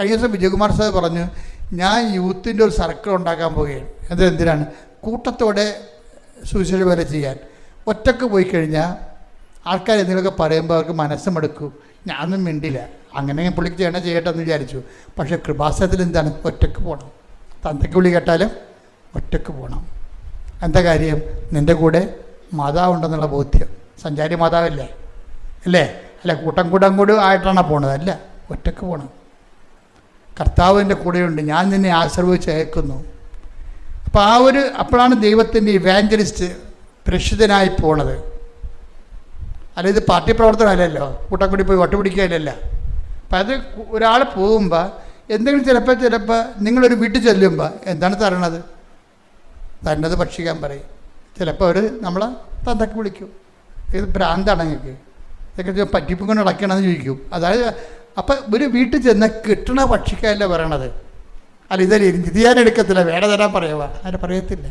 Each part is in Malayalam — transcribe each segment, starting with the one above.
കഴിഞ്ഞ ദിവസം വിജയകുമാർ സാർ പറഞ്ഞു ഞാൻ യൂത്തിന്റെ ഒരു സർക്കിൾ ഉണ്ടാക്കാൻ പോവുകയാണ്. അത് എന്തിനാണ്? കൂട്ടത്തോടെ സുവിശേഷ വേല ചെയ്യാൻ. ഒറ്റയ്ക്ക് പോയി കഴിഞ്ഞാൽ ആൾക്കാർ എന്തെങ്കിലുമൊക്കെ പറയുമ്പോൾ അവർക്ക് മനസ്സുമെടുക്കും. ഞാനൊന്നും മിണ്ടില്ല അങ്ങനെ പുള്ളിക്ക് ചെയ്യണം ചെയ്യട്ടെ എന്ന് വിചാരിച്ചു. പക്ഷേ കൃപാസനത്തിൽ എന്താണ്? ഒറ്റയ്ക്ക് പോകണം തന്തയ്ക്ക് വിളി കേട്ടാലും ഒറ്റയ്ക്ക് പോകണം എന്താ കാര്യം? നിന്റെ കൂടെ മാതാവുണ്ടെന്നുള്ള ബോധ്യം. സഞ്ചാരി മാതാവല്ലേ? അല്ലേ? അല്ല കൂട്ടം കൂടം കൂടി ആയിട്ടാണ് പോണത്? അല്ല ഒറ്റയ്ക്ക് പോകണം കർത്താവ് എന്റെ കൂടെയുണ്ട്. ഞാൻ നിന്നെ ആശ്രയിച്ച് അയക്കുന്നു. അപ്പോൾ ആ ഒരു അപ്പോഴാണ് ദൈവത്തിന്റെ ഇവാഞ്ചലിസ്റ്റ് പ്രക്ഷിതനായി പോണത്. അല്ല ഇത് പാർട്ടി പ്രവർത്തനമല്ലല്ലോ. കൂട്ടക്കൂടി പോയി വട്ടുപിടിക്കുകയല്ലല്ല അപ്പം അത് ഒരാൾ പോകുമ്പോൾ എന്തെങ്കിലും ചിലപ്പോൾ ചിലപ്പോൾ നിങ്ങളൊരു വീട്ടിൽ ചെല്ലുമ്പോൾ എന്താണ് തരണത്? തന്നത് ഭക്ഷിക്കാൻ പറയും. ചിലപ്പോൾ അവർ നമ്മളെ തന്തക്ക് വിളിക്കും. ഇത് ഭ്രാന്താണ് നിങ്ങൾക്ക് ഇതൊക്കെ പറ്റിപ്പും കൊണ്ട് അടയ്ക്കണമെന്ന് ചോദിക്കും. അതായത് അപ്പം ഒരു വീട്ടിൽ ചെന്ന് കിട്ടണ പക്ഷിക്കല്ല പറയണത്? അല്ല ഇതല്ലേ ഇത് ഞാൻ എടുക്കത്തില്ല വേറെ തരാൻ പറയുക അങ്ങനെ പറയത്തില്ല.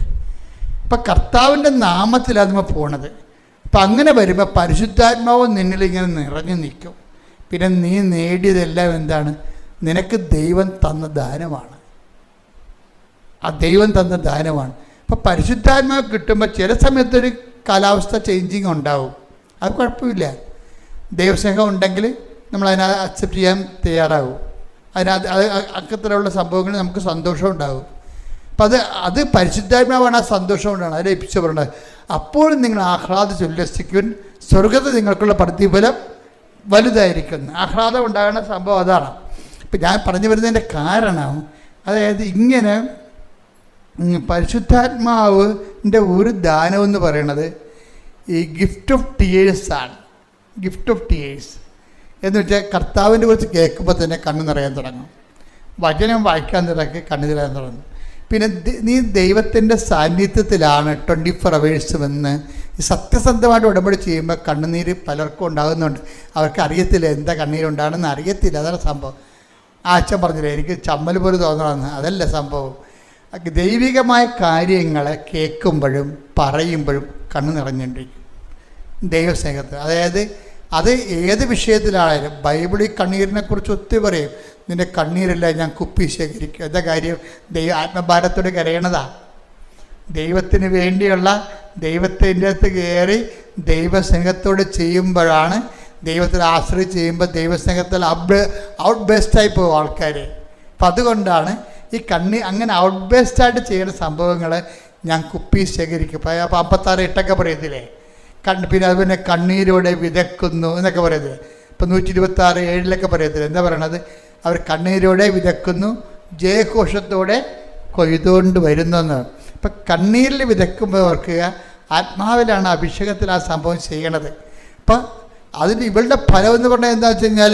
അപ്പം കർത്താവിന്റെ നാമത്തിലാണ് നമ്മൾ പോണത്. അപ്പം അങ്ങനെ വരുമ്പോൾ പരിശുദ്ധാത്മാവ് നിന്നിൽ ഇങ്ങനെ നിറഞ്ഞു നിൽക്കും. പിന്നെ നീ നേടിയതെല്ലാം എന്താണ്? നിനക്ക് ദൈവം തന്ന ദാനമാണ്. ആ ദൈവം തന്ന ദാനമാണ്. അപ്പം പരിശുദ്ധാത്മാവ് കിട്ടുമ്പോൾ ചില സമയത്തൊരു കാലാവസ്ഥ ചേഞ്ചിങ് ഉണ്ടാവും. അത് കുഴപ്പമില്ല. ദൈവസ്നേഹം ഉണ്ടെങ്കിൽ നമ്മൾ അതിനെ അക്സെപ്റ്റ് ചെയ്യാൻ തയ്യാറാവും. അതിനകത്ത് അത് അക്കത്തിലുള്ള സംഭവങ്ങൾ നമുക്ക് സന്തോഷം ഉണ്ടാവും. അപ്പം അത് അത് പരിശുദ്ധാത്മാവാണ് ആ സന്തോഷം കൊണ്ടാണ്. അതിൽ എപ്പിച്ചു പറയുന്നത് അപ്പോൾ നിങ്ങൾ ആഹ്ലാദിച്ച് ഉല്ലസിക്കുവാൻ സ്വർഗത്തെ നിങ്ങൾക്കുള്ള പ്രതിഫലം വലുതായിരിക്കുന്നു. ആഹ്ലാദം ഉണ്ടാകുന്ന സംഭവം അതാണ്. ഇപ്പം ഞാൻ പറഞ്ഞു വരുന്നതിന്റെ കാരണം അതായത് ഇങ്ങനെ പരിശുദ്ധാത്മാവിന്റെ ഒരു ദാനം എന്ന് പറയുന്നത് ഈ ഗിഫ്റ്റ് ഓഫ് ടിയേഴ്സാണ് ഗിഫ്റ്റ് ഓഫ് ടിയേഴ്സ് എന്ന് വെച്ചാൽ കർത്താവിന്റെ കുറിച്ച് കേൾക്കുമ്പോൾ തന്നെ കണ്ണു നിറയാൻ തുടങ്ങും. വചനം വായിക്കാൻ തുടങ്ങി കണ്ണു നിറയാൻ തുടങ്ങും. പിന്നെ നീ ദൈവത്തിന്റെ സാന്നിധ്യത്തിലാണ് ട്വന്റി ഫോർ അവേഴ്സും എന്ന് സത്യസന്ധമായിട്ട് ഉടമ്പടി ചെയ്യുമ്പോൾ കണ്ണുനീര് പലർക്കും ഉണ്ടാകുന്നുണ്ട്. അവർക്ക് അറിയത്തില്ല എന്താ കണ്ണീരുണ്ടാകണമെന്ന് അറിയത്തില്ല. അതാണ് സംഭവം. ആ അച്ഛൻ പറഞ്ഞില്ല എനിക്ക് ചമ്മൽ പോലും തോന്നണമെന്ന്. അതല്ല സംഭവം. ദൈവികമായ കാര്യങ്ങളെ കേൾക്കുമ്പോഴും പറയുമ്പോഴും കണ്ണു നിറഞ്ഞുകൊണ്ടിരിക്കും. ദൈവസ്നേഹത്തിൽ അതായത് അത് ഏത് വിഷയത്തിലായാലും ബൈബിളിൽ കണ്ണീരിനെ കുറിച്ച് ഒത്തിരി പറയും നിന്റെ കണ്ണീരല്ല ഞാൻ കുപ്പി ശേഖരിക്കും? എന്താ കാര്യം? ദൈവ ആത്മഭാരത്തോട് കരയണതാ. ദൈവത്തിന് വേണ്ടിയുള്ള ദൈവത്തിന്റെ അകത്ത് കയറി ദൈവസ്നേഹത്തോട് ചെയ്യുമ്പോഴാണ് ദൈവത്തിൽ ആശ്രയിച്ച് ചെയ്യുമ്പോൾ ദൈവസ്നേഹത്തിൽ അബ് ഔട്ട് ബേസ്ഡായി പോകും ആൾക്കാർ അപ്പം അതുകൊണ്ടാണ് ഈ കണ്ണി അങ്ങനെ ഔട്ട് ബേസ്ഡായിട്ട് ചെയ്യുന്ന സംഭവങ്ങൾ ഞാൻ കുപ്പി ശേഖരിക്കും. അപ്പം അപ്പത്താറ് ഇട്ടൊക്കെ പറയത്തില്ലേ? കണ്ണ് പിന്നെ അത് പിന്നെ കണ്ണീരോടെ വിതക്കുന്നു എന്നൊക്കെ പറയുന്നത് ഇപ്പം നൂറ്റി ഇരുപത്തി ആറ് ഏഴിലൊക്കെ പറയത്തില്ല? എന്താ പറയണത്? അവർ കണ്ണീരോടെ വിതക്കുന്നു ജയഘോഷത്തോടെ കൊയ്തുകൊണ്ട് വരുന്നെന്ന്. ഇപ്പം കണ്ണീരിൽ വിതക്കുമ്പോൾ ഓർക്കുക ആത്മാവിലാണ് അഭിഷേകത്തിൽ ആ സംഭവം ചെയ്യണത്. അപ്പം അതിന് ഇവളുടെ ഫലം എന്ന് പറഞ്ഞാൽ എന്താ വെച്ച് കഴിഞ്ഞാൽ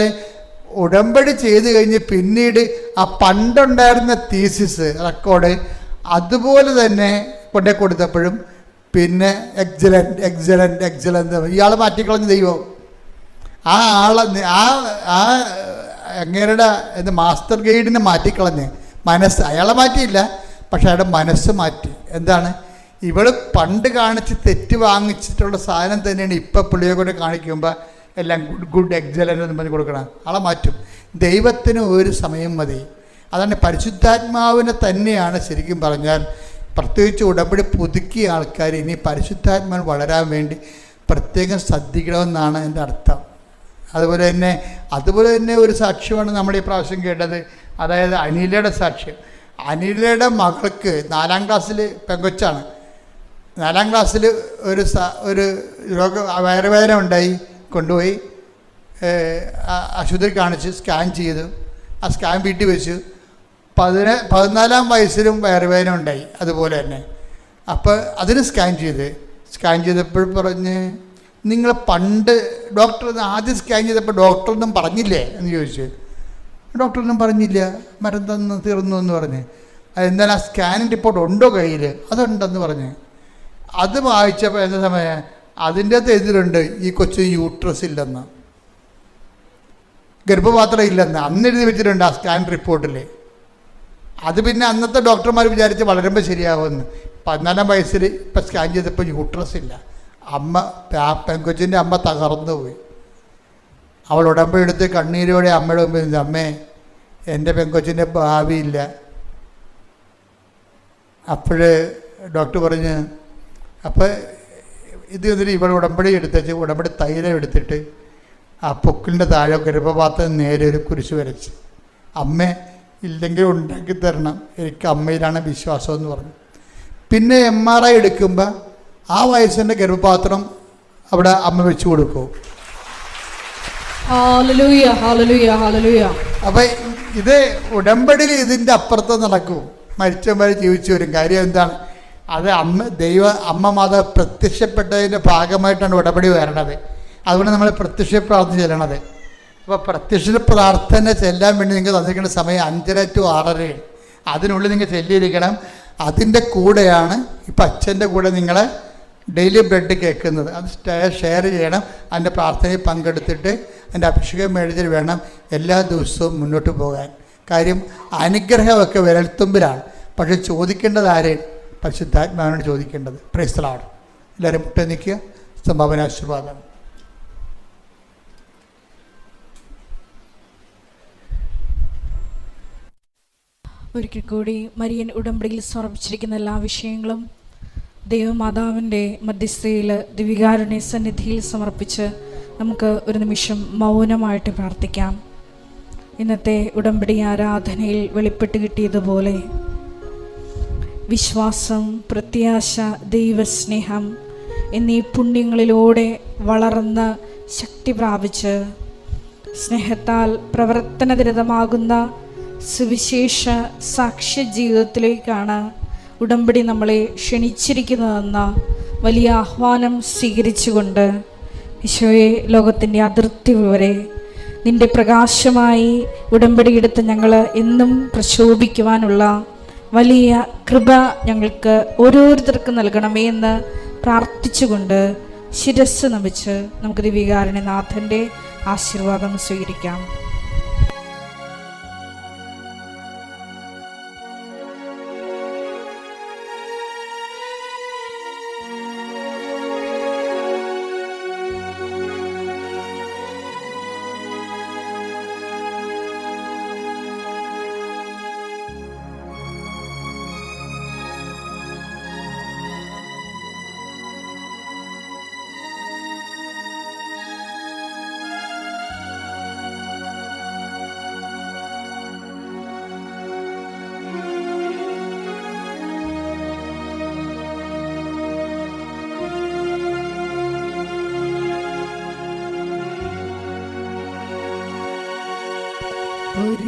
ഉടമ്പടി ചെയ്ത് കഴിഞ്ഞ് പിന്നീട് ആ പണ്ടുണ്ടായിരുന്ന തീസിസ് റെക്കോർഡ് അതുപോലെ തന്നെ കൊണ്ടേ കൊടുത്തപ്പോഴും പിന്നെ എക്സലന്റ് എക്സലന്റ് എക്സലന്റ് ഇയാൾ മാറ്റിക്കളഞ്ഞ ദൈവം. ആ ആളെ ആ ആ അങ്ങേരുടെ മാസ്റ്റർ ഗൈഡിനെ മാറ്റിക്കളഞ്ഞ്. മനസ്സ് അയാളെ മാറ്റിയില്ല പക്ഷെ അയാളുടെ മനസ്സ് മാറ്റി. എന്താണ്? ഇവൾ പണ്ട് കാണിച്ച് തെറ്റ് വാങ്ങിച്ചിട്ടുള്ള സാധനം തന്നെയാണ് ഇപ്പം പുള്ളിയെ കൊണ്ട് കാണിക്കുമ്പോൾ എല്ലാം ഗുഡ് ഗുഡ് എക്സലന്റ് എന്ന് പറഞ്ഞ് കൊടുക്കണം ആളെ മാറ്റും. ദൈവത്തിന് ഒരു സമയം മതി. അതാണ് പരിശുദ്ധാത്മാവിനെ തന്നെയാണ് ശരിക്കും പറഞ്ഞാൽ പ്രത്യേകിച്ച് ഉടമ്പടി പുതുക്കിയ ആൾക്കാർ ഇനി പരിശുദ്ധാത്മാൻ വളരാൻ വേണ്ടി പ്രത്യേകം ശ്രദ്ധിക്കണമെന്നാണ് എന്റെ അർത്ഥം. അതുപോലെ തന്നെ അതുപോലെ തന്നെ ഒരു സാക്ഷ്യമാണ് നമ്മൾ ഈ പ്രാവശ്യം കേട്ടത്. അതായത് അനിലയുടെ സാക്ഷ്യം. അനിലയുടെ മകൾക്ക് നാലാം ക്ലാസ്സിൽ പെങ്കൊച്ചാണ്. നാലാം ക്ലാസ്സിൽ ഒരു ഒരു രോഗ വയറുവേദന ഉണ്ടായി കൊണ്ടുപോയി ആശുപത്രി കാണിച്ച് സ്കാൻ ചെയ്തു. ആ സ്കാൻ വീട്ടിൽ വെച്ചു. പതിന പതിനാലാം വയസ്സിലും വയറുവേദന ഉണ്ടായി അതുപോലെ തന്നെ. അപ്പോൾ അതിന് സ്കാൻ ചെയ്ത്. സ്കാൻ ചെയ്തപ്പോൾ പറഞ്ഞ് നിങ്ങൾ പണ്ട് ഡോക്ടർ ആദ്യം സ്കാൻ ചെയ്തപ്പോൾ ഡോക്ടറൊന്നും പറഞ്ഞില്ലേ? എന്ന് ചോദിച്ചു. ഡോക്ടറൊന്നും പറഞ്ഞില്ല. മരം തന്ന് തീർന്നു എന്ന് പറഞ്ഞ്. എന്നാൽ ആ സ്കാനിങ് റിപ്പോർട്ട് ഉണ്ടോ കയ്യിൽ അതുണ്ടെന്ന് പറഞ്ഞ്. അത് വായിച്ചപ്പോൾ എന്താ സമയം? അതിന്റെ അകത്ത് എഴുതിയിട്ടുണ്ട് ഈ കൊച്ചു യൂട്രസ് ഇല്ലെന്ന്. ഗർഭപാത്രം ഇല്ലെന്ന്. അന്ന് എഴുതി വെച്ചിട്ടുണ്ട് ആ സ്കാൻ റിപ്പോർട്ടിൽ അത് പിന്നെ അന്നത്തെ ഡോക്ടർമാർ വിചാരിച്ച് വളരുമ്പോൾ ശരിയാവുമെന്ന്. പതിനാലാം വയസ്സിൽ ഇപ്പം സ്കാൻ ചെയ്തപ്പോൾ യൂട്രസ് ഇല്ല. അമ്മ ആ പെങ്കൊച്ചിന്റെ അമ്മ തകർന്നു പോയി. അവൾ ഉടമ്പെടുത്ത് കണ്ണീരോടെ അമ്മയുടെ മുമ്പിൽ അമ്മേ എന്റെ പെങ്കൊച്ചിന്റെ ഭാവിയില്ല അപ്പോൾ ഡോക്ടർ പറഞ്ഞ് അപ്പോൾ ഇത് എന്നിട്ട് ഇവൾ ഉടമ്പടി എടുത്തേച്ച് ഉടമ്പടി തൈലം എടുത്തിട്ട് ആ പൊക്കിലിന്റെ താഴെ ഗർഭപാത്രം നേരെ ഒരു കുരിശ് വരച്ച്. അമ്മ ഇല്ലെങ്കിൽ ഉണ്ടാക്കി തരണം. എനിക്ക് അമ്മയിലാണ് വിശ്വാസം എന്ന് പറഞ്ഞു. പിന്നെ എം ആർ ഐ എടുക്കുമ്പോൾ ആ വയസ്സിന്റെ ഗർഭപാത്രം അവിടെ അമ്മ വെച്ച് കൊടുക്കും. അപ്പം ഇത് ഉടമ്പടി ഇതിന്റെ അപ്പുറത്ത് നടക്കും. മരിച്ചവരെ ജീവിച്ചു വരും. കാര്യം എന്താണ്? അത് അമ്മ ദൈവ അമ്മ മാത പ്രത്യക്ഷപ്പെട്ടതിന്റെ ഭാഗമായിട്ടാണ് ഉടമ്പടി വരണത്. അതുകൊണ്ട് നമ്മൾ പ്രത്യക്ഷ പ്രാർത്ഥന ചെല്ലണത്. അപ്പോൾ പ്രത്യക്ഷ പ്രാർത്ഥന ചെല്ലാൻ വേണ്ടി നിങ്ങൾ തന്നിരിക്കുന്ന സമയം അഞ്ചര ടു ആറരയാണ് അതിനുള്ളിൽ നിങ്ങൾ ചെല്ലിയിരിക്കണം. അതിന്റെ കൂടെയാണ് ഇപ്പം അച്ഛന്റെ കൂടെ നിങ്ങൾ ഡെയിലി ബ്രെഡ് കേൾക്കുന്നത്. അത് ഷെയർ ചെയ്യണം. അതിന്റെ പ്രാർത്ഥനയിൽ പങ്കെടുത്തിട്ട് അതിന്റെ അഭിഷേകം മേടിച്ചിട്ട് വേണം എല്ലാ ദിവസവും മുന്നോട്ട് പോകാൻ. കാര്യം അനുഗ്രഹമൊക്കെ വിരൽത്തുമ്പിലാണ്. പക്ഷെ ചോദിക്കേണ്ടത് ആരെയും പരിശുദ്ധാത്മാവിനോട് ചോദിക്കേണ്ടത്. പ്രൈസ്തലാണ് എല്ലാവരും മുട്ട നിൽക്കുക. സംഭാവന ആശീർവാദം. ഒരിക്കൽ കൂടി മരിയൻ ഉടമ്പടിയിൽ സമർപ്പിച്ചിരിക്കുന്ന എല്ലാ വിഷയങ്ങളും ദൈവമാതാവിന്റെ മധ്യസ്ഥയിൽ ദിവികാരുണ്യ സന്നിധിയിൽ സമർപ്പിച്ച് നമുക്ക് ഒരു നിമിഷം മൗനമായിട്ട് പ്രാർത്ഥിക്കാം. ഇന്നത്തെ ഉടമ്പടി ആരാധനയിൽ വെളിപ്പെട്ട് കിട്ടിയതുപോലെ വിശ്വാസം പ്രത്യാശ ദൈവസ്നേഹം എന്നീ പുണ്യങ്ങളിലൂടെ വളർന്ന് ശക്തി പ്രാപിച്ച് സ്നേഹത്താൽ പ്രവർത്തനനിരതമാകുന്ന സുവിശേഷ സാക്ഷ്യ ജീവിതത്തിലേക്കാണ് ഉടമ്പടി നമ്മളെ ക്ഷണിച്ചിരിക്കുന്നതെന്ന വലിയ ആഹ്വാനം സ്വീകരിച്ചുകൊണ്ട് ഈശോയെ ലോകത്തിന്റെ അതിർത്തി വരെ നിന്റെ പ്രകാശമായി ഉടമ്പടി എടുത്ത് ഞങ്ങൾ എന്നും പ്രശോഭിക്കുവാനുള്ള വലിയ കൃപ ഞങ്ങൾക്ക് ഓരോരുത്തർക്കും നൽകണമേ എന്ന് പ്രാർത്ഥിച്ചുകൊണ്ട് ശിരസ് നമിച്ച് നമുക്ക് ദിവികാരണനാഥന്റെ ആശീർവാദം സ്വീകരിക്കാം.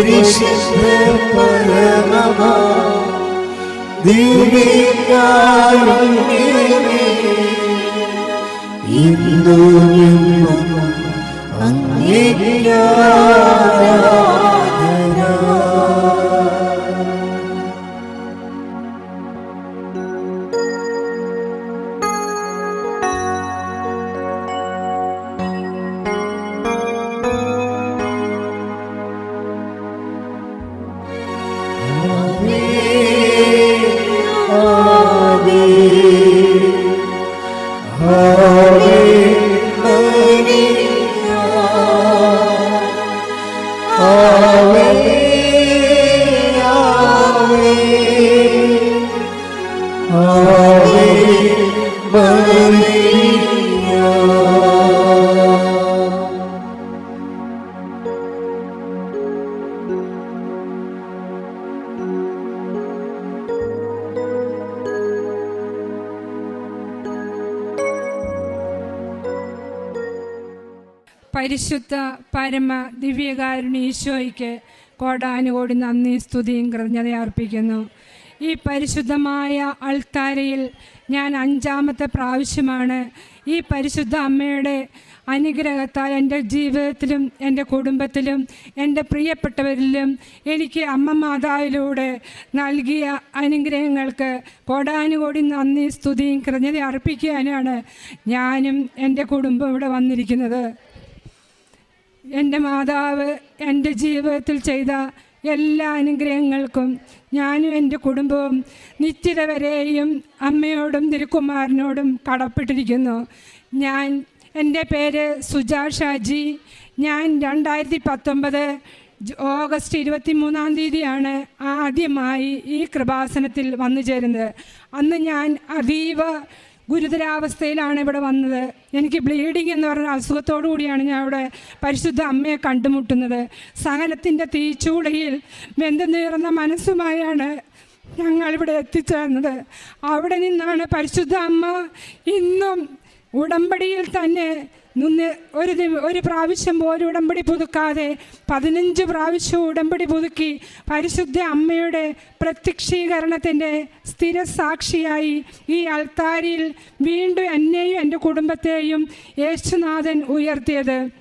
പരിശുദ്ധ പരമമാ ദിവ്യകാരുണ്യമേ ഇന്നുമെന്നും അങ്ങേക്ക് ആരാധന. Oh, പരിശുദ്ധ പരമ ദിവ്യകാരുണ്യ ഈശോയ്ക്ക് കോടാനുകോടി നന്ദി സ്തുതിയും കൃതജ്ഞത അർപ്പിക്കുന്നു. ഈ പരിശുദ്ധമായ അൾത്താരയിൽ ഞാൻ അഞ്ചാമത്തെ പ്രാവശ്യമാണ് ഈ പരിശുദ്ധ അമ്മയുടെ അനുഗ്രഹത്താൽ എന്റെ ജീവിതത്തിലും എന്റെ കുടുംബത്തിലും എന്റെ പ്രിയപ്പെട്ടവരിലും എനിക്ക് അമ്മ മാതാവിലൂടെ നൽകിയ അനുഗ്രഹങ്ങൾക്ക് കോടാനുകോടി നന്ദി സ്തുതിയും കൃതജ്ഞത അർപ്പിക്കാനാണ് ഞാനും എന്റെ കുടുംബം ഇവിടെ വന്നിരിക്കുന്നത്. എന്റെ മാതാവ് എന്റെ ജീവിതത്തിൽ ചെയ്ത എല്ലാ അനുഗ്രഹങ്ങൾക്കും ഞാനും എന്റെ കുടുംബവും നിശ്ചിത വരെയും അമ്മയോടും തിരുക്കുമാരനോടും കടപ്പെട്ടിരിക്കുന്നു. ഞാൻ എന്റെ പേര് സുജാ ഷാജി. ഞാൻ രണ്ടായിരത്തി പത്തൊമ്പത് ഓഗസ്റ്റ് ഇരുപത്തി മൂന്നാം തീയതിയാണ് ആദ്യമായി ഈ കൃപാസനത്തിൽ വന്നു ചേരുന്നത് അന്ന് ഞാൻ അതീവ ഗുരുതരാവസ്ഥയിലാണ് ഇവിടെ വന്നത്. എനിക്ക് ബ്ലീഡിങ് എന്ന് പറഞ്ഞ അസുഖത്തോടു കൂടിയാണ് ഞാൻ ഇവിടെ പരിശുദ്ധ അമ്മയെ കണ്ടുമുട്ടുന്നത്. സകലത്തിന്റെ തീച്ചൂളയിൽ വെന്തു നീറുന്ന മനസ്സുമായാണ് ഞങ്ങളിവിടെ എത്തിച്ചേർന്നത്. അവിടെ നിന്നാണ് പരിശുദ്ധ അമ്മ ഇന്നും ഉടമ്പടിയിൽ തന്നെ നിന്ന് ഒരു ഒരു പ്രാവശ്യം പോലും ഉടമ്പടി പുതുക്കാതെ പതിനഞ്ച് പ്രാവശ്യം ഉടമ്പടി പുതുക്കി പരിശുദ്ധ അമ്മയുടെ പ്രത്യക്ഷീകരണത്തിന്റെ സ്ഥിരസാക്ഷിയായി ഈ അൾത്താരിയിൽ വീണ്ടും എന്നെയും എന്റെ കുടുംബത്തെയും യേശുനാഥൻ ഉയർത്തിയത്.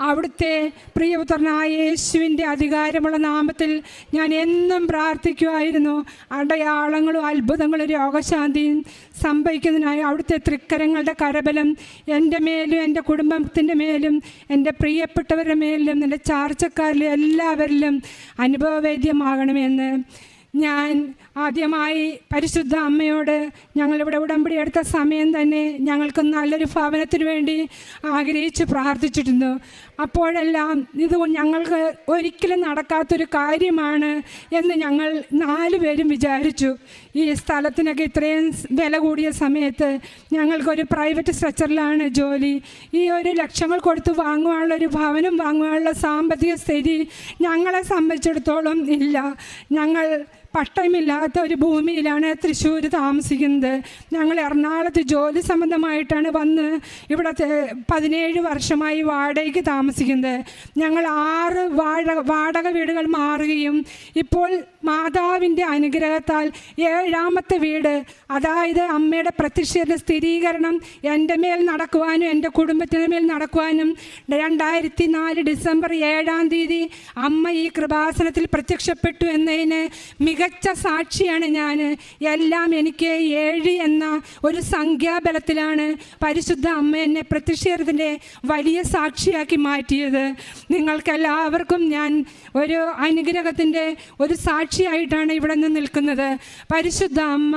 അവിടുത്തെ പ്രിയപുത്രനായ യേശുവിന്റെ അധികാരമുള്ള നാമത്തിൽ ഞാൻ എന്നും പ്രാർത്ഥിക്കുമായിരുന്നു. അടയാളങ്ങളും അത്ഭുതങ്ങളും രോഗശാന്തിയും സംഭവിക്കുന്നതിനായി അവിടുത്തെ തൃക്കരങ്ങളുടെ കരബലം എന്റെ മേലും എന്റെ കുടുംബത്തിന്റെ മേലും എന്റെ പ്രിയപ്പെട്ടവരുടെ മേലും എന്റെ ചാർച്ചക്കാരിലും എല്ലാവരിലും അനുഭവവേദ്യമാകണമെന്ന് ഞാൻ ആദ്യമായി പരിശുദ്ധ അമ്മയോട് ഞങ്ങളിവിടെ ഉടമ്പടി എടുത്ത സമയം തന്നെ ഞങ്ങൾക്ക് നല്ലൊരു ഭവനത്തിന് വേണ്ടി ആഗ്രഹിച്ച് പ്രാർത്ഥിച്ചിരുന്നു. അപ്പോഴെല്ലാം ഇത് ഞങ്ങൾക്ക് ഒരിക്കലും നടക്കാത്തൊരു കാര്യമാണ് എന്ന് ഞങ്ങൾ നാല് പേരും വിചാരിച്ചു. ഈ സ്ഥലത്തിനൊക്കെ ഇത്രയും വില കൂടിയ സമയത്ത് ഞങ്ങൾക്കൊരു പ്രൈവറ്റ് സ്ട്രക്ചറിലാണ് ജോലി. ഈ ഒരു ലക്ഷങ്ങൾ കൊടുത്ത് വാങ്ങുവാനുള്ള ഒരു ഭവനം വാങ്ങുവാനുള്ള സാമ്പത്തിക സ്ഥിതി ഞങ്ങളെ സംബന്ധിച്ചിടത്തോളം ഇല്ല. ഞങ്ങൾ പട്ടയമില്ലാത്ത ഒരു ഭൂമിയിലാണ് തൃശ്ശൂർ താമസിക്കുന്നത്. ഞങ്ങൾ എറണാകുളത്ത് ജോലി സംബന്ധമായിട്ടാണ് വന്ന് ഇവിടെ പതിനേഴ് വർഷമായി വാടകയ്ക്ക് താമസിക്കുന്നത്. ഞങ്ങൾ ആറ് വാടക വാടക വീടുകൾ മാറുകയും ഇപ്പോൾ മാതാവിന്റെ അനുഗ്രഹത്താൽ ഏഴാമത്തെ വീട് അതായത് അമ്മയുടെ പ്രത്യക്ഷയുടെ സ്ഥിരീകരണം എന്റെ മേൽ നടക്കുവാനും എന്റെ കുടുംബത്തിന്റെ മേൽ നടക്കുവാനും രണ്ടായിരത്തി നാല് ഡിസംബർ ഏഴാം തീയതി അമ്മ ഈ കൃപാസനത്തിൽ പ്രത്യക്ഷപ്പെട്ടു എന്നതിന് മികച്ച സാക്ഷിയാണ് ഞാൻ എല്ലാം എനിക്ക് ഏഴ് എന്ന ഒരു സംഖ്യാബലത്തിലാണ് പരിശുദ്ധ അമ്മ എന്നെ പ്രത്യക്ഷീകരണത്തിന്റെ വലിയ സാക്ഷിയാക്കി മാറ്റിയത്. നിങ്ങൾക്കെല്ലാവർക്കും ഞാൻ ഒരു അനുഗ്രഹത്തിന്റെ ഒരു സാക്ഷിയായിട്ടാണ് ഇവിടെ നിന്ന് നിൽക്കുന്നത്. പരിശുദ്ധ അമ്മ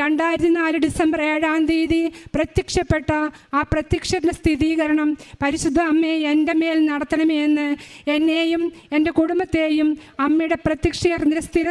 രണ്ടായിരത്തി നാല് ഡിസംബർ ഏഴാം തീയതി പ്രത്യക്ഷപ്പെട്ട ആ പ്രത്യക്ഷത്തിന്റെ സ്ഥിരീകരണം പരിശുദ്ധ അമ്മയെ എന്റെ മേൽ നടത്തണമേ എന്ന് എന്നെയും എന്റെ കുടുംബത്തെയും അമ്മയുടെ പ്രത്യക്ഷീകരണത്തിന്റെ സ്ഥിര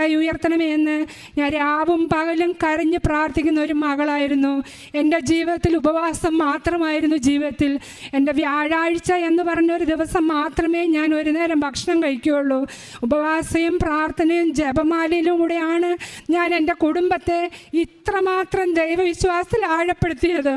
സാക്ഷിയായി ഉയർത്തണമേ എന്ന് ഞാൻ രാവും പകലും കരഞ്ഞ് പ്രാർത്ഥിക്കുന്ന ഒരു മകളായിരുന്നു. എന്റെ ജീവിതത്തിൽ ഉപവാസം മാത്രമായിരുന്നു ജീവിതത്തിൽ. എന്റെ വ്യാഴാഴ്ച എന്ന് പറഞ്ഞ ഒരു ദിവസം മാത്രമേ ഞാൻ ഒരു നേരം ഭക്ഷണം കഴിക്കുകയുള്ളൂ. ഉപവാസയും പ്രാർത്ഥനയും ജപമാലയിലൂടെയാണ് ഞാൻ എന്റെ കുടുംബത്തെ ഇത്രമാത്രം ദൈവവിശ്വാസത്തിൽ ആഴപ്പെടുത്തിയത്.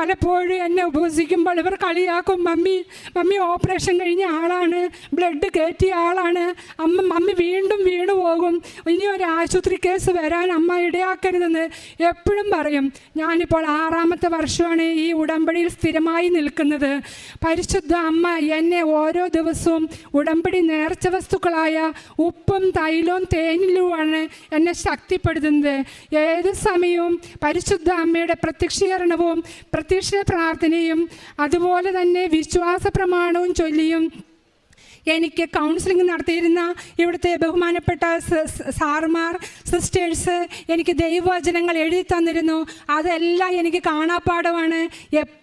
പലപ്പോഴും എന്നെ ഉപസിക്കുമ്പോൾ ഇവർ കളിയാക്കും മമ്മി മമ്മി ഓപ്പറേഷൻ കഴിഞ്ഞ ആളാണ് ബ്ലഡ് കയറ്റിയ ആളാണ് അമ്മ മമ്മി വീണ്ടും വീണു പോകും ഇനി ഒരു ആശുപത്രി കേസ് വരാൻ അമ്മ ഇടയാക്കരുതെന്ന് എപ്പോഴും പറയും. ഞാനിപ്പോൾ ആറാമത്തെ വർഷമാണ് ഈ ഉടമ്പടിയിൽ സ്ഥിരമായി നിൽക്കുന്നത്. പരിശുദ്ധ അമ്മ എന്നെ ഓരോ ദിവസവും ഉടമ്പടി നേർച്ച വസ്തുക്കളായ ഉപ്പും തൈലവും തേനിലുമാണ് എന്നെ ശക്തിപ്പെടുത്തുന്നത്. ഏത് സമയവും പരിശുദ്ധ അമ്മയുടെ പ്രത്യക്ഷീകരണവും പ്രത്യക്ഷ പ്രാർത്ഥനയും അതുപോലെ തന്നെ വിശ്വാസ പ്രമാണവും ചൊല്ലിയും എനിക്ക് കൗൺസിലിംഗ് നടത്തിയിരുന്ന ഇവിടുത്തെ ബഹുമാനപ്പെട്ട സ- സ- സാറുമാർ സിസ്റ്റേഴ്സ് എനിക്ക് ദൈവവചനങ്ങൾ എഴുതി തന്നിരുന്നു. അതെല്ലാം എനിക്ക് കാണാപ്പാടമാണ്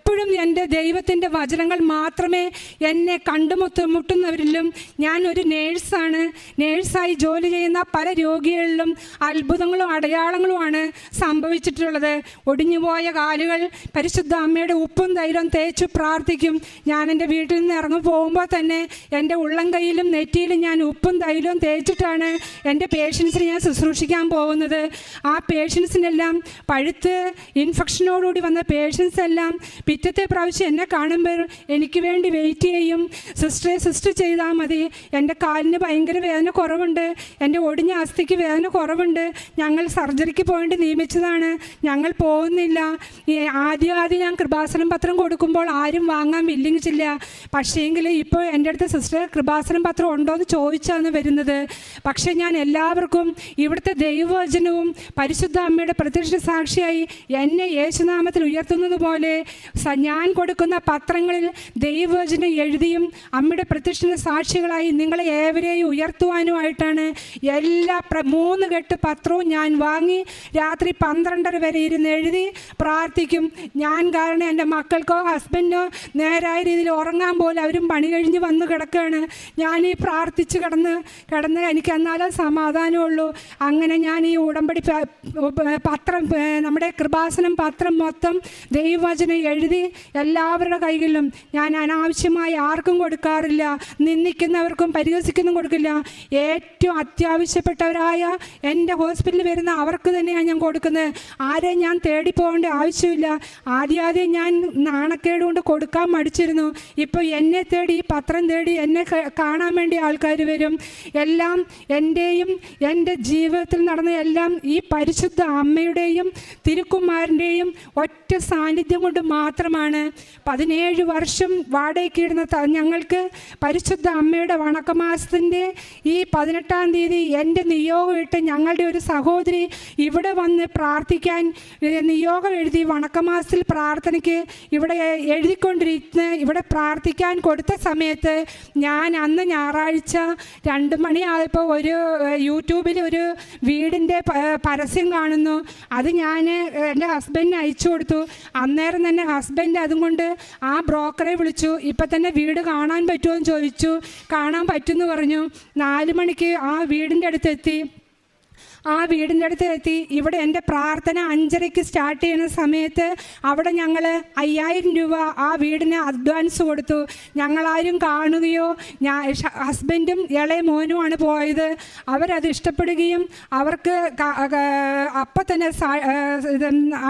എപ്പോഴും എന്റെ ദൈവത്തിന്റെ വചനങ്ങൾ മാത്രമേ എന്നെ കണ്ടുമുട്ട് മുട്ടുന്നവരിലും ഞാൻ ഒരു നേഴ്സാണ്. നേഴ്സായി ജോലി ചെയ്യുന്ന പല രോഗികളിലും അത്ഭുതങ്ങളും അടയാളങ്ങളുമാണ് സംഭവിച്ചിട്ടുള്ളത്. ഒടിഞ്ഞുപോയ കാലുകൾ പരിശുദ്ധ അമ്മയുടെ ഉപ്പും തൈരും തേച്ച് പ്രാർത്ഥിക്കും. ഞാൻ എന്റെ വീട്ടിൽ നിന്ന് ഇറങ്ങി പോകുമ്പോൾ തന്നെ എന്റെ ഉള്ളം കൈയിലും നെറ്റിയിലും ഞാൻ ഉപ്പും തൈലവും തേച്ചിട്ടാണ് എന്റെ പേഷ്യൻസിനെ ഞാൻ ശുശ്രൂഷിക്കാൻ പോകുന്നത്. ആ പേഷ്യൻസിനെല്ലാം പഴുത്ത് ഇൻഫെക്ഷനോടുകൂടി വന്ന പേഷ്യൻസ് എല്ലാം പിറ്റത്തെ പ്രാവശ്യം എന്നെ കാണുമ്പോൾ എനിക്ക് വേണ്ടി വെയിറ്റ് ചെയ്യും. സിസ്റ്ററെ സിസ്റ്റർ ചെയ്താൽ മതി. എന്റെ കാലിന് ഭയങ്കര വേദന കുറവുണ്ട്. എന്റെ ഒടിഞ്ഞ അസ്ഥിക്ക് വേദന കുറവുണ്ട്. ഞങ്ങൾ സർജറിക്ക് പോയിട്ട് നിയമിച്ചതാണ്. ഞങ്ങൾ പോകുന്നില്ല. ആദ്യം ആദ്യം ഞാൻ കൃപാസനം പത്രം കൊടുക്കുമ്പോൾ ആരും വാങ്ങാൻ വില്ലിങ്ങിച്ചില്ല. പക്ഷേങ്കിൽ ഇപ്പോൾ എന്റെ അടുത്ത് സിസ്റ്റർ കൃപാസനം പത്രം ഉണ്ടോ എന്ന് ചോദിച്ചാണ് വരുന്നത്. പക്ഷേ ഞാൻ എല്ലാവർക്കും ഇവിടുത്തെ ദൈവവചനവും പരിശുദ്ധ അമ്മയുടെ പ്രത്യക്ഷ സാക്ഷിയായി എന്നെ യേശുനാമത്തിൽ ഉയർത്തുന്നത് പോലെ ഞാൻ കൊടുക്കുന്ന പത്രങ്ങളിൽ ദൈവവചനം എഴുതിയും അമ്മയുടെ പ്രത്യക്ഷ സാക്ഷികളായി നിങ്ങളെ ഏവരെയും ഉയർത്തുവാനുമായിട്ടാണ് എല്ലാ പ്ര മൂന്ന് കെട്ട് പത്രവും ഞാൻ വാങ്ങി രാത്രി പന്ത്രണ്ടര വരെ ഇരുന്ന് എഴുതി പ്രാർത്ഥിക്കും. ഞാൻ കാരണം എന്റെ മക്കൾക്കോ ഹസ്ബൻഡിനോ നേരായ രീതിയിൽ ഉറങ്ങാൻ പോലും അവരും പണി കഴിഞ്ഞ് വന്ന് കിടക്കുകയാണ്. ഞാൻ ഈ പ്രാർത്ഥിച്ച് കിടന്ന് കിടന്ന് എനിക്ക് എന്നാലും സമാധാനമുള്ളൂ. അങ്ങനെ ഞാൻ ഈ ഉടമ്പടി പത്രം നമ്മുടെ കൃപാസനം പത്രം മൊത്തം ദൈവവചനം എഴുതി എല്ലാവരുടെ കയ്യിലും ഞാൻ അനാവശ്യമായി ആർക്കും കൊടുക്കാറില്ല നിന്ദിക്കുന്നവർക്കും പരിഹസിക്കുന്നതും കൊടുക്കില്ല. ഏറ്റവും അത്യാവശ്യപ്പെട്ടവരായ എന്റെ ഹോസ്പിറ്റലിൽ വരുന്ന അവർക്ക് തന്നെയാണ് ഞാൻ കൊടുക്കുന്നത്. ആരെ ഞാൻ തേടി പോകേണ്ട ആവശ്യമില്ല. ആദ്യാദ്യം ഞാൻ നാണക്കേട് കൊണ്ട് കൊടുക്കാൻ മടിച്ചിരുന്നു. ഇപ്പോൾ എന്നെ തേടി ഈ പത്രം തേടി എന്നെ കാണാൻ വേണ്ടി ആൾക്കാർ വരും. എല്ലാം എന്റെയും എന്റെ ജീവിതത്തിൽ നടന്ന എല്ലാം ഈ പരിശുദ്ധ അമ്മയുടെയും തിരുക്കുമാരന്റെയും ഒറ്റ സാന്നിധ്യം കൊണ്ട് മാത്രമാണ് പതിനേഴ് വർഷം വാടകയ്ക്കിടുന്ന ഞങ്ങൾക്ക് പരിശുദ്ധ അമ്മയുടെ വണക്കമാസത്തിന്റെ ഈ പതിനെട്ടാം തീയതി എന്റെ നിയോഗം ഇട്ട് ഞങ്ങളുടെ ഒരു സഹോദരി ഇവിടെ വന്ന് പ്രാർത്ഥിക്കാൻ നിയോഗം എഴുതി വണക്കമാസത്തിൽ പ്രാർത്ഥനയ്ക്ക് ഇവിടെ എഴുതിക്കൊണ്ടിരിക്കുന്ന ഇവിടെ പ്രാർത്ഥിക്കാൻ കൊടുത്ത സമയത്ത് ഞാൻ അന്ന് ഞായറാഴ്ച രണ്ട് മണിയായപ്പോൾ ഒരു യൂട്യൂബിൽ ഒരു വീടിന്റെ പരസ്യം കാണുന്നു. അത് ഞാൻ എന്റെ ഹസ്ബൻഡിന് അയച്ചു കൊടുത്തു. അന്നേരം തന്നെ ഹസ്ബൻഡ് അതും കൊണ്ട് ആ ബ്രോക്കറെ വിളിച്ചു ഇപ്പം തന്നെ വീട് കാണാൻ പറ്റുമോ? എന്ന് ചോദിച്ചു. കാണാൻ പറ്റുമെന്ന് പറഞ്ഞു. നാല് മണിക്ക് ആ വീടിന്റെ അടുത്ത് എത്തി ആ വീടിന്റെ അടുത്ത് എത്തി. ഇവിടെ എന്റെ പ്രാർത്ഥന അഞ്ചരയ്ക്ക് സ്റ്റാർട്ട് ചെയ്യുന്ന സമയത്ത് അവിടെ ഞങ്ങൾ അയ്യായിരം രൂപ ആ വീടിന് അഡ്വാൻസ് കൊടുത്തു. ഞങ്ങളാരും കാണുകയോ ഞാൻ ഹസ്ബൻഡും ഇളയ മോനുമാണ് പോയത്. അവരത് ഇഷ്ടപ്പെടുകയും അവർക്ക് അപ്പം തന്നെ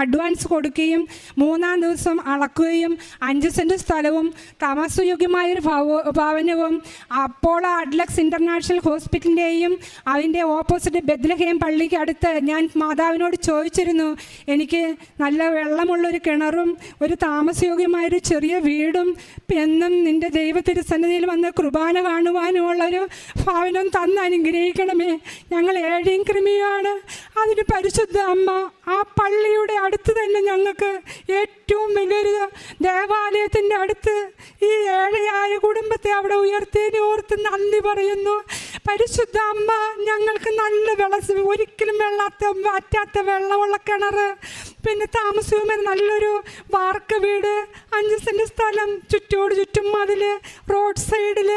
അഡ്വാൻസ് കൊടുക്കുകയും മൂന്നാം ദിവസം അളക്കുകയും അഞ്ച് സെന്റ് സ്ഥലവും താമസയോഗ്യമായൊരു ഭവ ഭവനവും. അപ്പോളോ അഡ്ലക്സ് ഇന്റർനാഷണൽ ഹോസ്പിറ്റലിന്റെയും അതിന്റെ ഓപ്പോസിറ്റ് ബെദ്ലഹേം പള്ളിക്ക് അടുത്ത് ഞാൻ മാതാവിനോട് ചോദിച്ചിരുന്നു എനിക്ക് നല്ല വെള്ളമുള്ളൊരു കിണറും ഒരു താമസയോഗ്യമായൊരു ചെറിയ വീടും എന്നും നിന്റെ ദൈവത്തിരുസന്നിധിയിൽ വന്ന് കുർബാന കാണുവാനുമുള്ളൊരു ഭാവനം തന്ന് അനുഗ്രഹിക്കണമേ. ഞങ്ങൾ ഏഴയും കൃമിയാണ്. അതിന് പരിശുദ്ധ അമ്മ ആ പള്ളിയുടെ അടുത്ത് തന്നെ ഞങ്ങൾക്ക് ഏറ്റവും വലിയൊരു ദേവാലയത്തിന്റെ അടുത്ത് ഈ ഏഴയായ കുടുംബത്തെ അവിടെ ഉയർത്തേനെ ഓർത്ത് നന്ദി പറയുന്നു. പരിശുദ്ധ അമ്മ ഞങ്ങൾക്ക് നല്ല വെള്ളം ഒരിക്കലും വെള്ളാത്ത വറ്റാത്ത വെള്ളമുള്ള കിണർ പിന്നെ താമസവും നല്ലൊരു വാർക്ക വീട് അഞ്ച് സെന്റ് സ്ഥലം ചുറ്റോട് ചുറ്റും മതിൽ റോഡ് സൈഡിൽ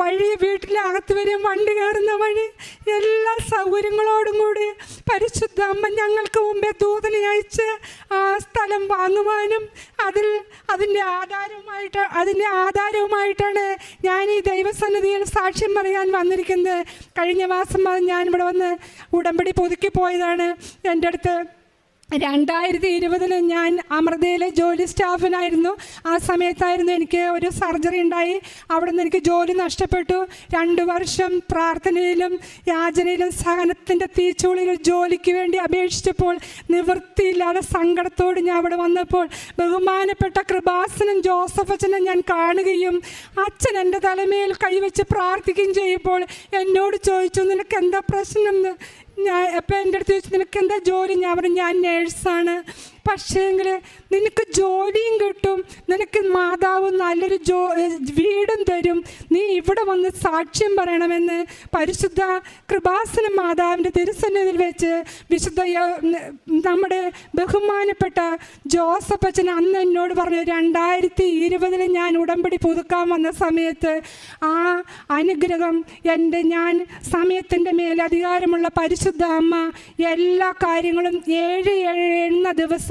വഴി വീട്ടിലെ അകത്ത് വരെ വണ്ടി കയറുന്ന വഴി എല്ലാ സൗകര്യങ്ങളോടും കൂടി പരിശുദ്ധ അമ്മ ഞങ്ങൾക്ക് മുമ്പേ ദൂതനെ അയച്ച് ആ സ്ഥലം വാങ്ങുവാനും അതിൽ അതിന്റെ ആധാരവുമായിട്ട് അതിന്റെ ആധാരവുമായിട്ടാണ് ഞാൻ ഈ ദൈവസന്നിധിയിൽ സാക്ഷ്യം പറയാൻ വന്നിരിക്കുന്നത്. കഴിഞ്ഞ മാസം ഞാൻ ഞാനിവിടെ വന്ന് ഉടമ്പടി പുതുക്കി പോയതാണ് എന്റെ അടുത്ത് രണ്ടായിരത്തി ഇരുപതിൽ ഞാൻ അമൃതയിലെ ജോലി സ്റ്റാഫിനായിരുന്നു. ആ സമയത്തായിരുന്നു എനിക്ക് ഒരു സർജറി ഉണ്ടായി. അവിടെ നിന്ന് എനിക്ക് ജോലി നഷ്ടപ്പെട്ടു. രണ്ട് വർഷം പ്രാർത്ഥനയിലും യാചനയിലും സഹനത്തിന്റെ തീച്ചൂളിലും ജോലിക്ക് വേണ്ടി അപേക്ഷിച്ചപ്പോൾ നിവൃത്തിയില്ലാതെ സങ്കടത്തോട് ഞാൻ അവിടെ വന്നപ്പോൾ ബഹുമാനപ്പെട്ട കൃപാസനും ജോസഫ് അച്ഛനും ഞാൻ കാണുകയും അച്ഛൻ എന്റെ തലമേൽ കൈവച്ച് പ്രാർത്ഥിക്കുകയും ചെയ്യുമ്പോൾ എന്നോട് ചോദിച്ചു നിനക്ക് എന്താ പ്രശ്നം ഞാൻ അപ്പം എന്റെ അടുത്ത് ചോദിച്ചു നിനക്ക് എന്താ ജോലി? ഞാൻ പറഞ്ഞു ഞാൻ നേഴ്സാണ് പക്ഷേങ്കിൽ നിനക്ക് ജോലിയും കിട്ടും നിനക്ക് മാതാവ് നല്ലൊരു ജോ വീടും തരും. നീ ഇവിടെ വന്ന് സാക്ഷ്യം പറയണമെന്ന് പരിശുദ്ധ കൃപാസന മാതാവിന്റെ തിരുസന്നിധിയിൽ വെച്ച് വിശുദ്ധ നമ്മുടെ ബഹുമാനപ്പെട്ട ജോസഫ് അച്ഛൻ അന്ന് എന്നോട് പറഞ്ഞു രണ്ടായിരത്തി ഇരുപതിൽ ഞാൻ ഉടമ്പടി പുതുക്കാൻ വന്ന സമയത്ത് ആ അനുഗ്രഹം എന്റെ ഞാൻ സമയത്തിന്റെ മേൽ അധികാരമുള്ള പരിശുദ്ധ അമ്മ എല്ലാ കാര്യങ്ങളും ഏഴ് ഏഴ് എണ്ണ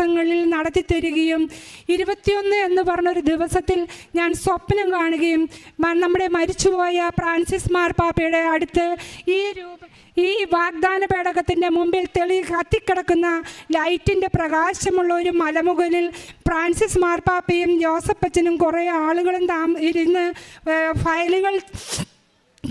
ദിവസങ്ങളിൽ നടത്തി തരികയും ഇരുപത്തിയൊന്ന് എന്ന് പറഞ്ഞൊരു ദിവസത്തിൽ ഞാൻ സ്വപ്നം കാണുകയും നമ്മുടെ മരിച്ചുപോയ ഫ്രാൻസിസ് മാർപ്പാപ്പയുടെ അടുത്ത് ഈ രൂപ ഈ വാഗ്ദാന പേടകത്തിന്റെ മുമ്പിൽ തെളി കത്തിക്കിടക്കുന്ന ലൈറ്റിന്റെ പ്രകാശമുള്ള ഒരു മലമുകളിൽ ഫ്രാൻസിസ് മാർപ്പാപ്പയും ജോസഫച്ചനും കുറേ ആളുകളും താമ ഇരുന്ന് ഫയലുകൾ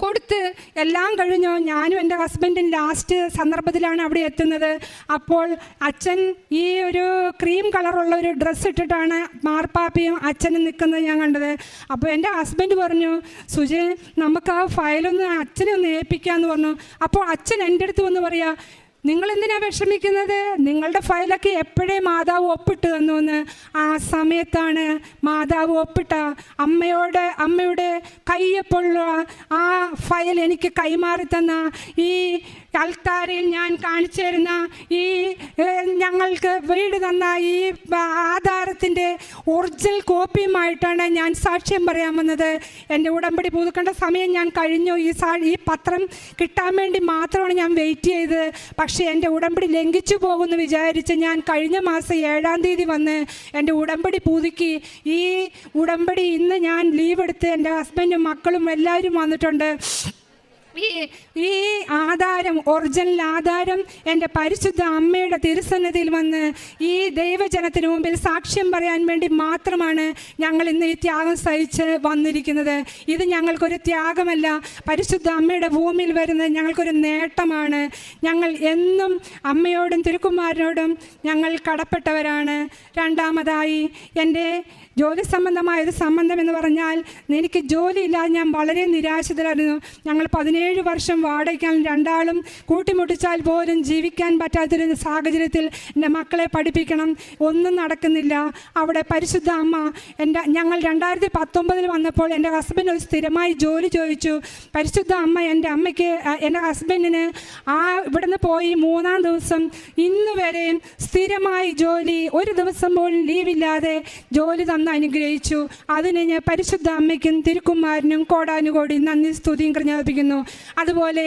കൊടുത്ത് എല്ലാം കഴിഞ്ഞു. ഞാനും എന്റെ ഹസ്ബൻഡും ലാസ്റ്റ് സന്ദർഭത്തിലാണ് അവിടെ എത്തുന്നത്. അപ്പോൾ അച്ഛൻ ഈ ഒരു ക്രീം കളറുള്ള ഒരു ഡ്രസ്സ് ഇട്ടിട്ടാണ് മാർപ്പാപ്പയും അച്ഛനും നിൽക്കുന്നത് ഞാൻ കണ്ടത്. അപ്പോൾ എന്റെ ഹസ്ബൻഡ് പറഞ്ഞു സുജയ് നമുക്ക് ആ ഫയലൊന്ന് അച്ഛനെ ഒന്ന് ഏൽപ്പിക്കാമെന്ന് പറഞ്ഞു. അപ്പോൾ അച്ഛൻ എന്റെ അടുത്ത് വന്ന് പറയാ നിങ്ങൾ എന്തിനാ വിഷമിക്കുന്നത്? നിങ്ങളുടെ ഫയലൊക്കെ എപ്പോഴേ മാതാവ് ഒപ്പിട്ട് തന്നു എന്ന് ആ സമയത്താണ് മാതാവ് ഒപ്പിട്ട അമ്മയോട് അമ്മയുടെ കയ്യപ്പുള്ള ആ ഫയൽ എനിക്ക് കൈമാറി തന്ന ഈ അൽത്താരയിൽ ഞാൻ കാണിച്ചു തരുന്ന ഈ ഞങ്ങൾക്ക് വീട് തന്ന ഈ ആധാരത്തിന്റെ ഒറിജിനൽ കോപ്പിയുമായിട്ടാണ് ഞാൻ സാക്ഷ്യം പറയാൻ വന്നത്. എന്റെ ഉടമ്പടി പുതുക്കേണ്ട സമയം ഞാൻ കഴിഞ്ഞു. ഈ സാ ഈ പത്രം കിട്ടാൻ വേണ്ടി മാത്രമാണ് ഞാൻ വെയിറ്റ് ചെയ്തത്. പക്ഷേ എന്റെ ഉടമ്പടി ലംഘിച്ചു പോകുമെന്ന് വിചാരിച്ച് ഞാൻ കഴിഞ്ഞ മാസം ഏഴാം തീയതി വന്ന് എന്റെ ഉടമ്പടി പുതുക്കി. ഈ ഉടമ്പടി ഇന്ന് ഞാൻ ലീവ് എടുത്ത് എന്റെ ഹസ്ബൻഡും മക്കളും എല്ലാവരും വന്നിട്ടുണ്ട്. ഈ ഈ ആധാരം ഒറിജിനൽ ആധാരം എന്റെ പരിശുദ്ധ അമ്മയുടെ തിരുസന്നതിയിൽ വന്ന് ഈ ദൈവജനത്തിന് മുമ്പിൽ സാക്ഷ്യം പറയാൻ വേണ്ടി മാത്രമാണ് ഞങ്ങൾ ഇന്ന് ഈ ത്യാഗം സഹിച്ച് വന്നിരിക്കുന്നത്. ഇത് ഞങ്ങൾക്കൊരു ത്യാഗമല്ല. പരിശുദ്ധ അമ്മയുടെ ഭൂമിയിൽ വരുന്നത് ഞങ്ങൾക്കൊരു നേട്ടമാണ്. ഞങ്ങൾ എന്നും അമ്മയോടും തിരുക്കുമാരനോടും ഞങ്ങൾ കടപ്പെട്ടവരാണ്. രണ്ടാമതായി എന്റെ ജോലി സംബന്ധമായ ഒരു സംബന്ധം എന്ന് പറഞ്ഞാൽ എനിക്ക് ജോലിയില്ലാതെ ഞാൻ വളരെ നിരാശിതരായിരുന്നു. ഞങ്ങൾ പതിനേഴ് വർഷം വാടകയ്ക്കാൻ രണ്ടാളും കൂട്ടിമുട്ടിച്ചാൽ പോലും ജീവിക്കാൻ പറ്റാത്തൊരു സാഹചര്യത്തിൽ എന്റെ മക്കളെ പഠിപ്പിക്കണം. ഒന്നും നടക്കുന്നില്ല. അവിടെ പരിശുദ്ധ അമ്മ എന്റെ ഞങ്ങൾ രണ്ടായിരത്തി പത്തൊമ്പതിൽ വന്നപ്പോൾ എന്റെ ഹസ്ബൻഡ് ഒരു സ്ഥിരമായി ജോലി ചോദിച്ചു. പരിശുദ്ധ അമ്മ എന്റെ അമ്മയ്ക്ക് എന്റെ ഹസ്ബൻഡിന് ആ ഇവിടുന്ന് പോയി മൂന്നാം ദിവസം ഇന്ന് വരെയും സ്ഥിരമായി ജോലി ഒരു ദിവസം പോലും ലീവില്ലാതെ ജോലി തന്ന് അനുഗ്രഹിച്ചു. അതിന് ഞാൻ പരിശുദ്ധ അമ്മയ്ക്കും തിരുക്കുമാരനും കോടാനുകോടി നന്ദി സ്തുതിയും കൃഞ്ഞാപിക്കുന്നു അതുപോലെ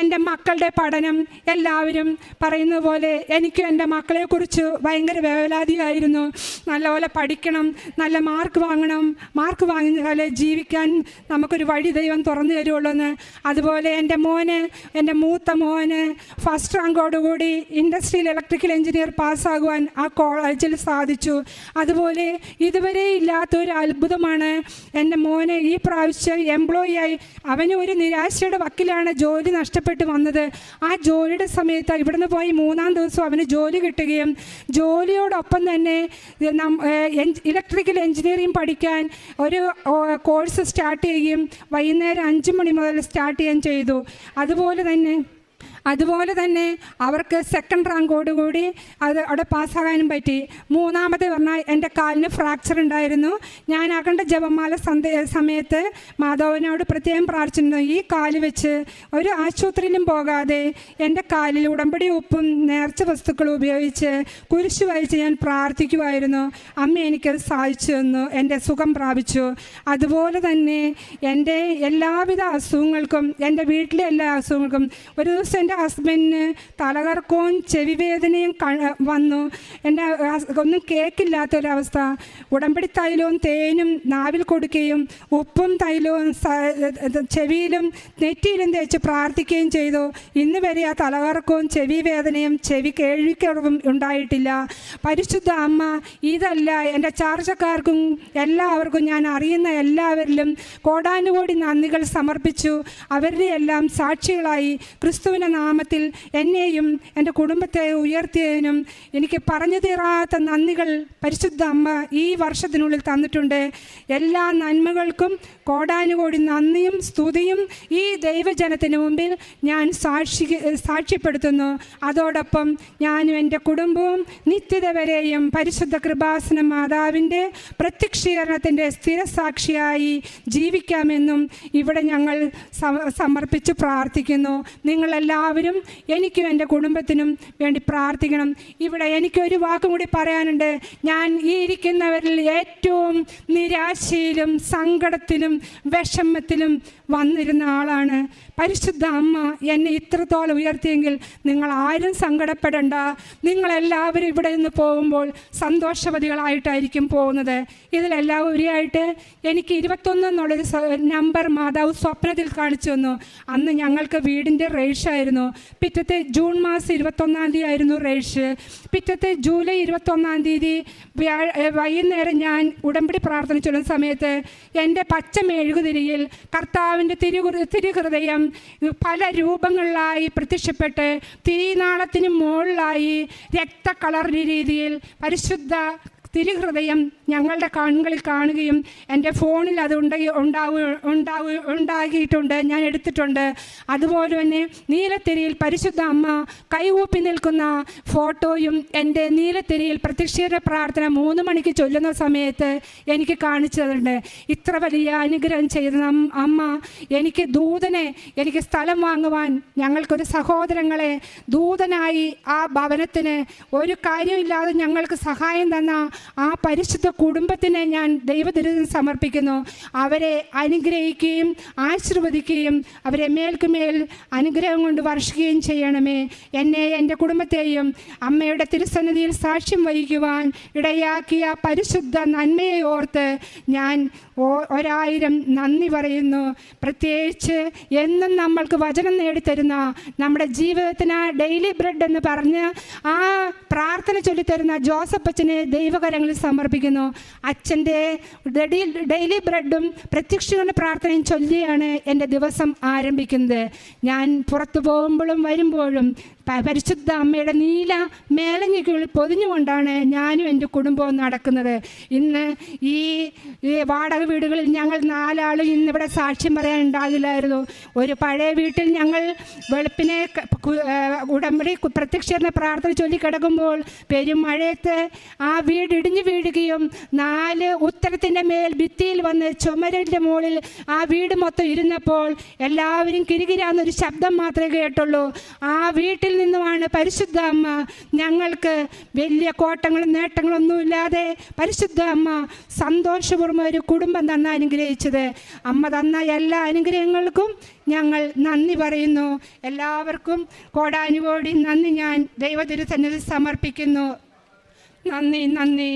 എന്റെ മക്കളുടെ പഠനം എല്ലാവരും പറയുന്ന പോലെ എനിക്ക് എന്റെ മക്കളെക്കുറിച്ച് ഭയങ്കര വേവലാതിയായിരുന്നു. നല്ലപോലെ പഠിക്കണം നല്ല മാർക്ക് വാങ്ങണം. മാർക്ക് വാങ്ങിയാലേ ജീവിക്കാൻ നമുക്കൊരു വഴി ദൈവം തുറന്നു തരുള്ളൂ എന്ന് അതുപോലെ എന്റെ മോന് എന്റെ മൂത്ത മോന് ഫസ്റ്റ് റാങ്കോടുകൂടി ഇൻഡസ്ട്രിയൽ ഇലക്ട്രിക്കൽ എഞ്ചിനീയർ പാസ്സാകുവാൻ ആ കോളേജിൽ സാധിച്ചു. അതുപോലെ ഇതുവരെ ഇല്ലാത്ത ഒരു അത്ഭുതമാണ് എന്റെ മോന് ഈ പ്രാവശ്യം എംപ്ലോയി ആയി. അവന് ഒരു നിരാശയുടെ വക്കിലാണ് ജോലി നഷ്ടപ്പെട്ടു വന്നത്. ആ ജോലിയുടെ സമയത്ത് ഇവിടുന്ന് പോയി മൂന്നാം ദിവസം അവന് ജോലി കിട്ടുകയും ജോലിയോടൊപ്പം തന്നെ ഇലക്ട്രിക്കൽ എഞ്ചിനീയറിംഗ് പഠിക്കാൻ ഒരു കോഴ്സ് സ്റ്റാർട്ട് ചെയ്യുകയും വൈകുന്നേരം അഞ്ച് മണി മുതൽ സ്റ്റാർട്ട് ചെയ്യാൻ ചെയ്തു. അതുപോലെ തന്നെ അതുപോലെ തന്നെ അവർക്ക് സെക്കൻഡ് റാങ്കോടുകൂടി അത് അവിടെ പാസ്സാകാനും പറ്റി. മൂന്നാമത് പറഞ്ഞാൽ എന്റെ കാലിന് ഫ്രാക്ചർ ഉണ്ടായിരുന്നു. ഞാൻ അകണ്ട ജപമാല സന്ദ സമയത്ത് മാധവനോട് പ്രത്യേകം പ്രാർത്ഥിച്ചിരുന്നു. ഈ കാൽ വെച്ച് ഒരു ആശുപത്രിയിലും പോകാതെ എന്റെ കാലിൽ ഉടമ്പടി ഉപ്പും നേർച്ച വസ്തുക്കളും ഉപയോഗിച്ച് കുരിശ് വഹിച്ച് ഞാൻ പ്രാർത്ഥിക്കുമായിരുന്നു അമ്മ എനിക്കത് സാധിച്ചു തന്നു. എന്റെ സുഖം പ്രാപിച്ചു. അതുപോലെ തന്നെ എന്റെ എല്ലാവിധ അസുഖങ്ങൾക്കും എന്റെ വീട്ടിലെ എല്ലാ അസുഖങ്ങൾക്കും ഒരു ദിവസം എന്റെ ഹസ്ബൻഡിന് തലകറക്കവും ചെവിവേദനയും വന്നു. എന്റെ ഒന്നും കേക്കില്ലാത്തൊരവസ്ഥ. ഉടമ്പടി തൈലവും തേനും നാവിൽ കൊടുക്കുകയും ഉപ്പും തൈലവും ചെവിയിലും നെറ്റിയിലും തേച്ച് പ്രാർത്ഥിക്കുകയും ചെയ്തു. ഇന്ന് വരെ ആ തലകറക്കവും ചെവി വേദനയും ചെവി കേൾവിക്കുറവും ഉണ്ടായിട്ടില്ല. പരിശുദ്ധ അമ്മ ഇതല്ല എന്റെ ചാർജക്കാർക്കും എല്ലാവർക്കും ഞാൻ അറിയുന്ന എല്ലാവരിലും കോടാനുകോടി നന്ദികൾ സമർപ്പിച്ചു. അവരുടെ എല്ലാം സാക്ഷികളായി ക്രിസ്തുവിന്റെ നാമത്തിൽ എന്നെയും എന്റെ കുടുംബത്തെ ഉയർത്തിയതിനും എനിക്ക് പറഞ്ഞു തീരാത്ത നന്ദികൾ പരിശുദ്ധ അമ്മ ഈ വർഷത്തിനുള്ളിൽ തന്നിട്ടുണ്ട്. എല്ലാ നന്മകൾക്കും കോടാനുകോടി നന്ദിയും സ്തുതിയും ഈ ദൈവജനത്തിന് മുമ്പിൽ ഞാൻ സാക്ഷി സാക്ഷ്യപ്പെടുത്തുന്നു. അതോടൊപ്പം ഞാനും എന്റെ കുടുംബവും നിത്യത വരെയും പരിശുദ്ധ കൃപാസന മാതാവിന്റെ പ്രത്യക്ഷീകരണത്തിന്റെ സ്ഥിരസാക്ഷിയായി ജീവിക്കാമെന്നും ഇവിടെ ഞങ്ങൾ സമർപ്പിച്ച് പ്രാർത്ഥിക്കുന്നു. നിങ്ങളെല്ലാവരും നിങ്ങളെല്ലാവരും എനിക്കും എന്റെ കുടുംബത്തിനും വേണ്ടി പ്രാർത്ഥിക്കണം. ഇവിടെ എനിക്കൊരു വാക്കും കൂടി പറയാനുണ്ട്. ഞാൻ ഈ ഇരിക്കുന്നവരിൽ ഏറ്റവും നിരാശയിലും സങ്കടത്തിലും വിഷമത്തിലും വന്നിരുന്ന ആളാണ്. പരിശുദ്ധ അമ്മ എന്നെ ഇത്രത്തോളം ഉയർത്തിയെങ്കിൽ നിങ്ങൾ ആരും സങ്കടപ്പെടണ്ട. നിങ്ങളെല്ലാവരും ഇവിടെ നിന്ന് പോകുമ്പോൾ സന്തോഷവതികളായിട്ടായിരിക്കും പോകുന്നത്. ഇതിലെല്ലാം ഉപരിയായിട്ട് എനിക്ക് ഇരുപത്തൊന്ന് എന്നുള്ളൊരു നമ്പർ മാതാവ് സ്വപ്നത്തിൽ കാണിച്ചു തന്നു. അന്ന് ഞങ്ങൾക്ക് വീടിന്റെ റേഷായിരുന്നു. പിറ്റത്തെ ജൂൺ മാസം ഇരുപത്തൊന്നാം തീയതി ആയിരുന്നു റേഷ്. പിറ്റത്തെ ജൂലൈ ഇരുപത്തൊന്നാം തീയതി വൈകുന്നേരം ഞാൻ ഉടമ്പടി പ്രാർത്ഥന ചൊല്ലുന്ന സമയത്ത് എന്റെ പച്ച മെഴുകുതിരിയിൽ കർത്താവിന്റെ തിരു തിരുഹൃദയം പല രൂപങ്ങളിലായി പ്രത്യക്ഷപ്പെട്ട് തിരിനാളത്തിന് മുകളിലായി രക്തക്കളറിന്റെ രീതിയിൽ പരിശുദ്ധ തിരുഹൃദയം ഞങ്ങളുടെ കണ്ണുകളിൽ കാണുകയും എന്റെ ഫോണിൽ അത് ഉണ്ടായി ഉണ്ടാവു ഉണ്ടാവു ഉണ്ടാകിയിട്ടുണ്ട് ഞാൻ എടുത്തിട്ടുണ്ട്. അതുപോലെ തന്നെ നീലത്തിരിയിൽ പരിശുദ്ധ അമ്മ കൈകൂപ്പി നിൽക്കുന്ന ഫോട്ടോയും എന്റെ നീലത്തിരിയിൽ പ്രത്യക്ഷയുടെ പ്രാർത്ഥന മൂന്ന് മണിക്ക് ചൊല്ലുന്ന സമയത്ത് എനിക്ക് കാണിച്ചതുണ്ട് ഇത്ര വലിയ അനുഗ്രഹം ചെയ്ത അമ്മ എനിക്ക് ദൂതനെ എനിക്ക് സ്ഥലം വാങ്ങുവാൻ ഞങ്ങൾക്കൊരു സഹോദരങ്ങളെ ദൂതനായി ആ ഭവനത്തിന് ഒരു കാര്യമില്ലാതെ ഞങ്ങൾക്ക് സഹായം തന്ന ആ പരിശുദ്ധ കുടുംബത്തിനെ ഞാൻ ദൈവദുരിതം സമർപ്പിക്കുന്നു. അവരെ അനുഗ്രഹിക്കുകയും ആശീർവദിക്കുകയും അവരെ മേൽക്കുമേൽ അനുഗ്രഹം കൊണ്ട് വർഷിക്കുകയും ചെയ്യണമേ. എന്നെ എന്റെ കുടുംബത്തെയും അമ്മയുടെ തിരുസന്നിധിയിൽ സാക്ഷ്യം വഹിക്കുവാൻ ഇടയാക്കിയ പരിശുദ്ധ നന്മയെ ഓർത്ത് ഞാൻ ഒരായിരം നന്ദി പറയുന്നു. പ്രത്യേകിച്ച് എന്നും നമ്മൾക്ക് വചനം നേടിത്തരുന്ന നമ്മുടെ ജീവിതത്തിന് ഡെയിലി ബ്രെഡ് എന്ന് പറഞ്ഞ് ആ പ്രാർത്ഥന ചൊല്ലിത്തരുന്ന ജോസഫ് അച്ഛനെ ദൈവകരങ്ങളിൽ സമർപ്പിക്കുന്നു. അച്ഛന്റെ ഡെയിലി ബ്രെഡും പ്രത്യക്ഷീകരണ പ്രാർത്ഥനയും ചൊല്ലിയാണ് എന്റെ ദിവസം ആരംഭിക്കുന്നത്. ഞാൻ പുറത്തു പോകുമ്പോഴും വരുമ്പോഴും പരിശുദ്ധ അമ്മയുടെ നീല മേലങ്ങിക്കുള്ളിൽ പൊതിഞ്ഞുകൊണ്ടാണ് ഞാനും എന്റെ കുടുംബവും നടക്കുന്നത്. ഇന്ന് ഈ വാടക വീടുകളിൽ ഞങ്ങൾ നാലാളും ഇന്നിവിടെ സാക്ഷ്യം പറയാൻ ഉണ്ടാകില്ലായിരുന്നു. ഒരു പഴയ വീട്ടിൽ ഞങ്ങൾ വെളുപ്പിനെ ഉടമ്പടി കു- പ്രാർത്ഥന ചൊല്ലിക്കിടക്കുമ്പോൾ പെരുമഴയത്ത് ആ വീട് ഇടിഞ്ഞു വീഴുകയും നാല് ഉത്തരത്തിന്റെ മേൽ ഭിത്തിയിൽ വന്ന് ചുമരിന്റെ മുകളിൽ ആ വീട് മൊത്തം ഇരുന്നപ്പോൾ എല്ലാവരും കിരികിരാന്നൊരു ശബ്ദം മാത്രമേ കേട്ടുള്ളൂ. ആ വീട്ടിൽ നിന്നുമാണ് പരിശുദ്ധ അമ്മ. ഞങ്ങൾക്ക് വലിയ കോട്ടങ്ങളും നേട്ടങ്ങളൊന്നുമില്ലാതെ പരിശുദ്ധ അമ്മ സന്തോഷപൂർവം ഒരു കുടുംബം തന്ന അനുഗ്രഹിച്ചത്. അമ്മ തന്ന എല്ലാ അനുഗ്രഹങ്ങൾക്കും ഞങ്ങൾ നന്ദി പറയുന്നു. എല്ലാവർക്കും കോടാനുകോടി നന്ദി ഞാൻ ദൈവതിരുസന്നിധി സമർപ്പിക്കുന്നു. നന്ദി നന്ദി.